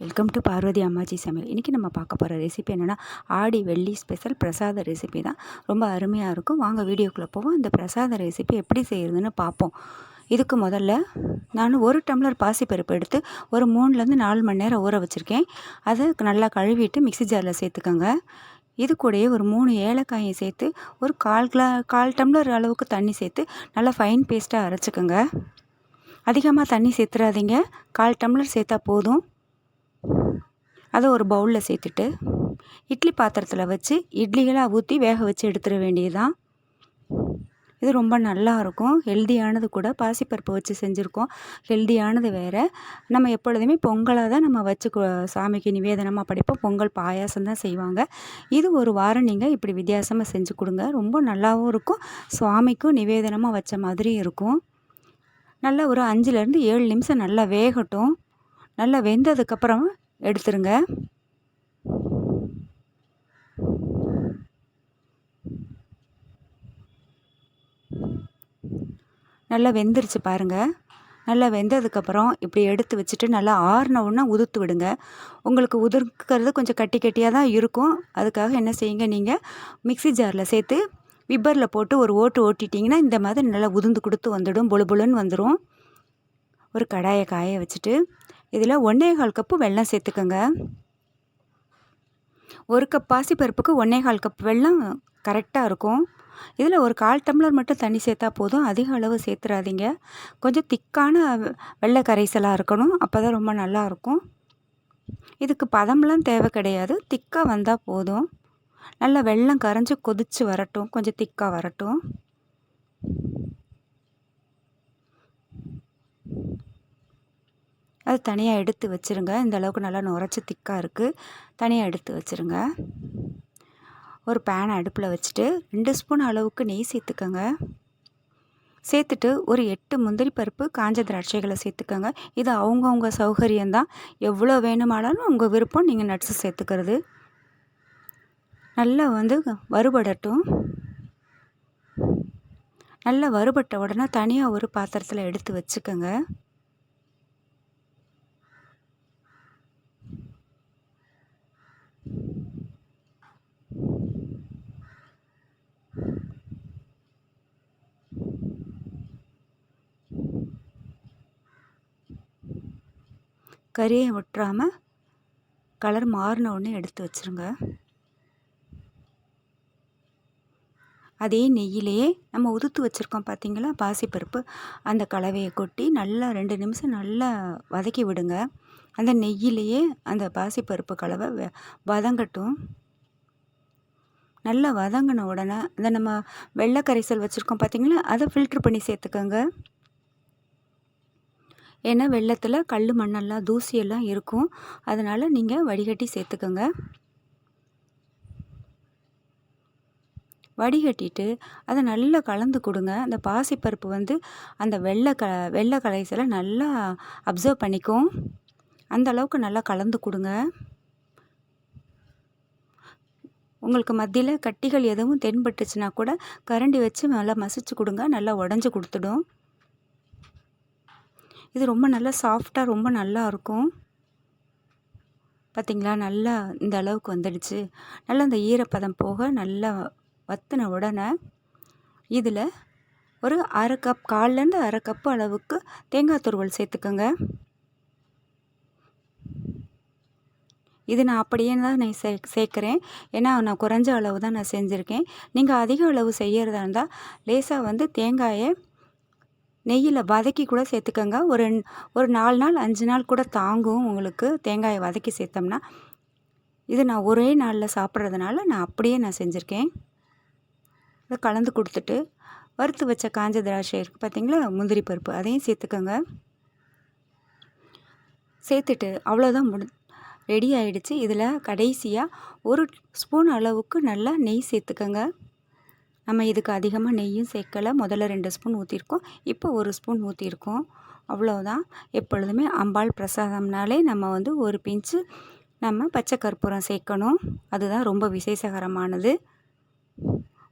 Welcome to Parvati அம்மாச்சி சமையல் இன்றைக்கி நம்ம பார்க்க போகிற ரெசிபி என்னென்னா ஆடி வெள்ளி ஸ்பெஷல் பிரசாத ரெசிபி தான். ரொம்ப அருமையாக இருக்கும். வாங்க வீடியோக்குள்ளே போவோம். இந்த பிரசாத ரெசிபி எப்படி செய்கிறதுன்னு பார்ப்போம். இதுக்கு முதல்ல நான் ஒரு டம்ளர் பாசிப்பருப்பு எடுத்து ஒரு மூணுலேருந்து நாலு மணி நேரம் ஊற வச்சுருக்கேன். அதை நல்லா கழுவிட்டு மிக்ஸி ஜாரில் சேர்த்துக்கோங்க. இது கூடயே ஒரு மூணு ஏலக்காயை சேர்த்து ஒரு கால் கிலா கால் டம்ளர் அளவுக்கு தண்ணி சேர்த்து நல்லா ஃபைன் பேஸ்ட்டாக அரைச்சிக்கோங்க. அதிகமாக தண்ணி சேர்த்துறாதீங்க. கால் டம்ளர் சேர்த்தா போதும். அதை ஒரு பவுலில் சேர்த்துட்டு இட்லி பாத்திரத்தில் வச்சு இட்லிகளாக ஊற்றி வேக வச்சு எடுத்துட வேண்டியதுதான். இது ரொம்ப நல்லா இருக்கும். ஹெல்தியானது கூட பாசிப்பருப்பு வச்சு செஞ்சுருக்கோம். ஹெல்தியானது வேறு. நம்ம எப்பொழுதுமே பொங்கலாக தான் நம்ம வச்சு சாமிக்கு நிவேதனமாக படிப்போம். பொங்கல் பாயாசம் தான் செய்வாங்க. இது ஒரு வாரம் நீங்கள் இப்படி வித்தியாசமாக செஞ்சு கொடுங்க. ரொம்ப நல்லாவும் இருக்கும். சுவாமிக்கும் நிவேதனமாக வச்ச மாதிரி இருக்கும். நல்லா ஒரு அஞ்சுலேருந்து ஏழு நிமிஷம் நல்லா வேகட்டும். நல்லா வெந்ததுக்கப்புறம் எடுத்துருங்க. நல்லா வெந்துருச்சு பாருங்கள் நல்லா வெந்ததுக்கப்புறம் இப்படி எடுத்து வச்சுட்டு நல்லா ஆறின உதுத்து விடுங்க. உங்களுக்கு உதிர்க்கிறது கொஞ்சம் கட்டி கட்டியாக தான் இருக்கும். அதுக்காக என்ன செய்யுங்க நீங்கள் மிக்சி ஜாரில் சேர்த்து விப்பரில் போட்டு ஒரு ஓட்டு ஓட்டிட்டிங்கன்னா இந்த மாதிரி நல்லா உதிர்ந்து கொடுத்து வந்துடும். பொழு பொழுன்னு வந்துடும் ஒரு கடாயை காய வச்சுட்டு இதில் ஒன்றே கால் கப்பு வெல்லம் சேர்த்துக்கோங்க. ஒரு கப் பாசிப்பருப்புக்கு ஒன்றே கால் கப் வெல்லம் கரெக்டாக இருக்கும். இதில் ஒரு கால் டம்ளர் மட்டும் தண்ணி சேர்த்தா போதும். அதிக அளவு சேர்த்துறாதீங்க. கொஞ்சம் திக்கான வெள்ளை கரைசலாக இருக்கணும். அப்போ தான் ரொம்ப நல்லாயிருக்கும் இதுக்கு பதம்லாம் தேவை கிடையாது. திக்காக வந்தால் போதும். நல்லா வெள்ளம் கரைஞ்சி கொதித்து வரட்டும். கொஞ்சம் திக்காக வரட்டும். அது தனியாக எடுத்து வச்சுருங்க. இந்த அளவுக்கு நல்லா நுரைச்சி திக்காக இருக்குது தனியாக எடுத்து வச்சுருங்க. ஒரு பேனை அடுப்பில் வச்சுட்டு ரெண்டு ஸ்பூன் அளவுக்கு நெய் சேர்த்துக்கோங்க. சேர்த்துட்டு ஒரு எட்டு முந்திரி பருப்பு காஞ்ச திராட்சைகளை சேர்த்துக்கோங்க. இது அவங்கவுங்க சௌகரியம்தான் எவ்வளோ வேணுமானாலும் உங்கள் விருப்பம் நீங்கள் நட்ஸு சேர்த்துக்கிறது. நல்லா வந்து வறுபடட்டும். நல்லா வறுபட்ட உடனே தனியாக ஒரு பாத்திரத்தில் எடுத்து வச்சுக்கோங்க. கறியை விட்டுறாமல் கலர் மாறின உடனே எடுத்து வச்சுருங்க. அதே நெய்யிலேயே நம்ம உதுத்து வச்சுருக்கோம் பார்த்தீங்களா பாசிப்பருப்பு. அந்த கலவையை கொட்டி நல்லா ரெண்டு நிமிஷம் நல்லா வதக்கி விடுங்க. அந்த நெய்யிலேயே அந்த பாசிப்பருப்பு கலவை வதங்கட்டும். நல்லா வதங்கின உடனே அந்த நம்ம வெள்ளை கரைசல் வச்சுருக்கோம் பார்த்தீங்களா அதை ஃபில்ட்ரு பண்ணி சேர்த்துக்கோங்க. ஏன்னா வெள்ளத்தில் கல் மண்ணெல்லாம் தூசியெல்லாம் இருக்கும். அதனால் நீங்கள் வடிகட்டி சேர்த்துக்கோங்க. வடிகட்டிட்டு அதை நல்லா கலந்து கொடுங்க. அந்த பாசிப்பருப்பு வந்து அந்த வெள்ளை க வெள்ளை கலைசில் நல்லா அப்சர்வ் பண்ணிக்கும். அந்த அளவுக்கு நல்லா கலந்து கொடுங்க. உங்களுக்கு மத்தியில் கட்டிகள் எதுவும் தென்பட்டுச்சுன்னா கூட கரண்டி வச்சு நல்லா மசிச்சு கொடுங்க. நல்லா உடஞ்சி கொடுத்துடும். இது ரொம்ப நல்லா சாஃப்டாக ரொம்ப நல்லா இருக்கும். பார்த்திங்களா நல்லா இந்த அளவுக்கு வந்துடுச்சு. நல்லா இந்த ஈரப்பதம் போக நல்லா வத்தின உடனே இதில் ஒரு அரை கப் கால்லேருந்து அரை கப்பு அளவுக்கு தேங்காய் துருவல் சேர்த்துக்கோங்க. இது நான் அப்படியே தான் நான் சே சேர்க்குறேன். ஏன்னா நான் குறைஞ்ச அளவு தான் நான் செஞ்சுருக்கேன். நீங்கள் அதிக அளவு செய்கிறதா இருந்தால் லேசாக வந்து தேங்காயை நெய்யில் வதக்கி கூட சேர்த்துக்கோங்க. ஒரு ஒரு நாலு நாள் அஞ்சு நாள் கூட தாங்கும் உங்களுக்கு தேங்காயை வதக்கி சேர்த்தோம்னா. இது நான் ஒரே நாளில் சாப்பிட்றதுனால நான் அப்படியே நான் செஞ்சுருக்கேன். இதை கலந்து கொடுத்துட்டு வறுத்து வச்ச காஞ்ச திராட்சை இருக்குது பார்த்தீங்களா முந்திரி பருப்பு அதையும் சேர்த்துக்கோங்க. சேர்த்துட்டு அவ்வளோதான் முடி ரெடி ஆகிடுச்சு இதில் கடைசியாக ஒரு ஸ்பூன் அளவுக்கு நல்லா நெய் சேர்த்துக்கோங்க. நம்ம இதுக்கு அதிகமாக நெய்யும் சேர்க்கலை. முதல்ல ரெண்டு ஸ்பூன் ஊற்றிருக்கோம் இப்போ ஒரு ஸ்பூன் ஊற்றிருக்கோம் அவ்வளோதான் எப்பொழுதுமே அம்பாள் பிரசாதம்னாலே நம்ம வந்து ஒரு பிஞ்சு நம்ம பச்சை கற்பூரம் சேர்க்கணும். அதுதான் ரொம்ப விசேஷகரமானது.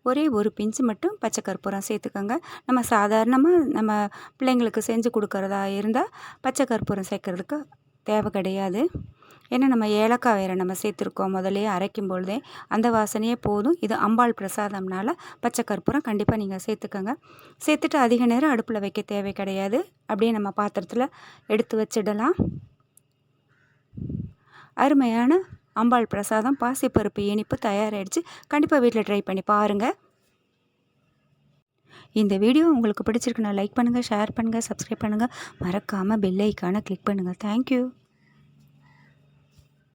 ஒரே ஒரு பிஞ்சு மட்டும் பச்சை கற்பூரம் சேர்த்துக்கோங்க. நம்ம சாதாரணமாக நம்ம பிள்ளைங்களுக்கு செஞ்சு கொடுக்குறதா இருந்தால் பச்சை கற்பூரம் சேர்க்குறதுக்கு தேவை கிடையாது. ஏன்னா நம்ம ஏலக்காய் வேறு நம்ம சேர்த்துருக்கோம் முதலே அரைக்கும் பொழுதே. அந்த வாசனையே போதும். இது அம்பாள் பிரசாதம்னால பச்சை கற்பூரம் கண்டிப்பாக நீங்கள் சேர்த்துக்கோங்க. சேர்த்துட்டு அதிக நேரம் அடுப்பில் வைக்க தேவை கிடையாது. அப்படியே நம்ம பாத்திரத்தில் எடுத்து வச்சிடலாம். அருமையான அம்பாள் பிரசாதம். பாசிப்பருப்பு இனிப்பு தயாராகிடுச்சு கண்டிப்பாக வீட்டில் ட்ரை பண்ணி பாருங்கள் இந்த வீடியோ உங்களுக்கு பிடிச்சிருக்குன்னா லைக் பண்ணுங்கள் ஷேர் பண்ணுங்கள் சப்ஸ்கிரைப் பண்ணுங்கள் மறக்காமல் பெல் ஐக்கானை கிளிக் பண்ணுங்கள் தேங்க்யூ